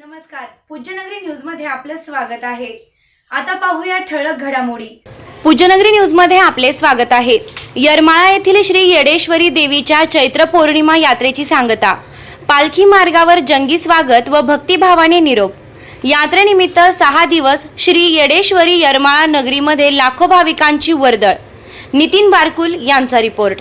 नमस्कार. पूज्यनगरी न्यूजमध्ये आपलं स्वागत आहे. आता पाहूया ठळक घडामोडी. पूज्यनगरी न्यूजमध्ये आपले स्वागत आहे. यरमाळा येथील श्री येडेश्वरी देवीच्या चैत्र पौर्णिमा यात्रेची सांगता. पालखी मार्गावर जंगी स्वागत व भक्तिभावाने निरोप. यात्रेनिमित्त सहा दिवस श्री येडेश्वरी यरमाळा नगरीमध्ये लाखो भाविकांची वर्दळ. नितीन बारकुल यांचा रिपोर्ट.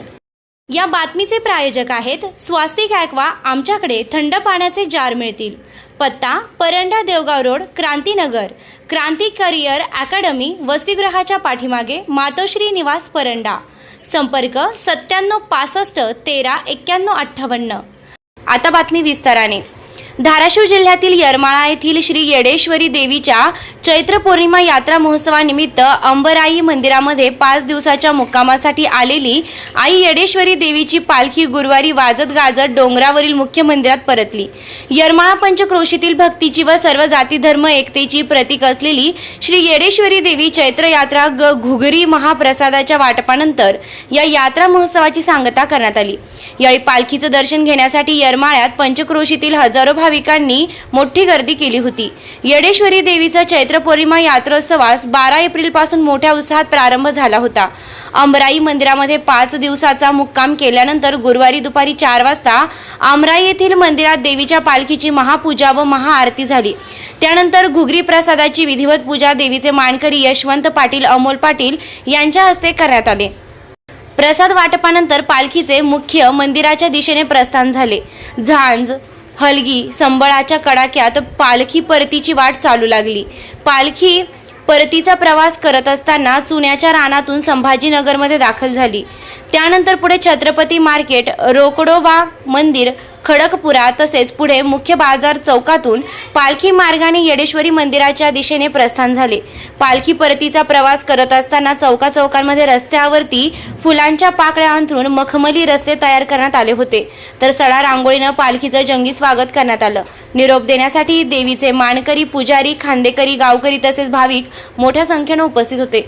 या बातमीचे प्रायोजक आहेत स्वास्तिक ॲक्वा आमच्याकडे थंड पाण्याचे जार मिळतील. पत्ता Paranda Devgaon road Krantinagar. Kranti career academy वसतिगृहाच्या पाठीमागे मातोश्री निवास परंडा. संपर्क सत्त्याण्णव पासष्ट तेरा एक्क्याण्णव अठ्ठावन्न. आता बातमी विस्ताराने. धाराशिव जिल्ह्यातील येरमाळा येथील श्री येडेश्वरी देवीच्या चैत्र पौर्णिमा यात्रा महोत्सवानिमित्त अंबराई मंदिरामध्ये पाच दिवसाच्या मुक्कामासाठी आलेली आई येडेश्वरी देवीची पालखी गुरुवारी वाजत गाजत डोंगरावरील मुख्य मंदिरात परतली. यरमाळा पंचक्रोशीतील भक्तीची व सर्व जाती धर्म एकतेची प्रतीक असलेली श्री येडेश्वरी देवी चैत्र यात्रा ग घुगरी महाप्रसादाच्या वाटपानंतर या यात्रा महोत्सवाची सांगता करण्यात आली. यावेळी पालखीचं दर्शन घेण्यासाठी यरमाळ्यात पंचक्रोशीतील हजारो भाविकांनी मोठी गर्दी केली होती. येडेश्वरी देवीचा चैत्र पौर्णिमा यात्रोत्सवास बारा एप्रिलपासून मोठ्या उत्साहात प्रारंभ झाला होता. अमराई मंदिरामध्ये पाच दिवसाचा मुक्काम केल्यानंतर गुरुवारी दुपारी चार वाजता आमराई येथील मंदिरात देवीच्या पालखीची महापूजा व महाआरती झाली. त्यानंतर घुगरी प्रसादाची विधिवत पूजा देवीचे मानकरी यशवंत पाटील अमोल पाटील यांच्या हस्ते करण्यात आले. प्रसाद वाटपानंतर पालखीचे मुख्य मंदिराच्या दिशेने प्रस्थान झाले. झांज हलगी संबळाच्या कडाक्यात पालखी परतीची वाट चालू लागली. पालखी परतीचा प्रवास करत असताना चुन्याच्या रानातून संभाजीनगरमध्ये दाखल झाली. त्यानंतर पुढे छत्रपती मार्केट रोकडोबा मंदिर खडकपुरा तसेच पुढे मुख्य बाजार चौकातून पालखी मार्गाने येडेश्वरी मंदिराच्या दिशेने प्रस्थान झाले. पालखी परतीचा प्रवास करत असताना चौका चौकांमध्ये रस्त्यावरती फुलांच्या पाकळ्या अंथरून मखमली रस्ते तयार करण्यात आले होते. तर सडा रांगोळीनं पालखीचं जंगी स्वागत करण्यात आलं. निरोप देण्यासाठी देवीचे मानकरी पुजारी खांदेकरी गावकरी तसेच भाविक मोठ्या संख्येनं उपस्थित होते.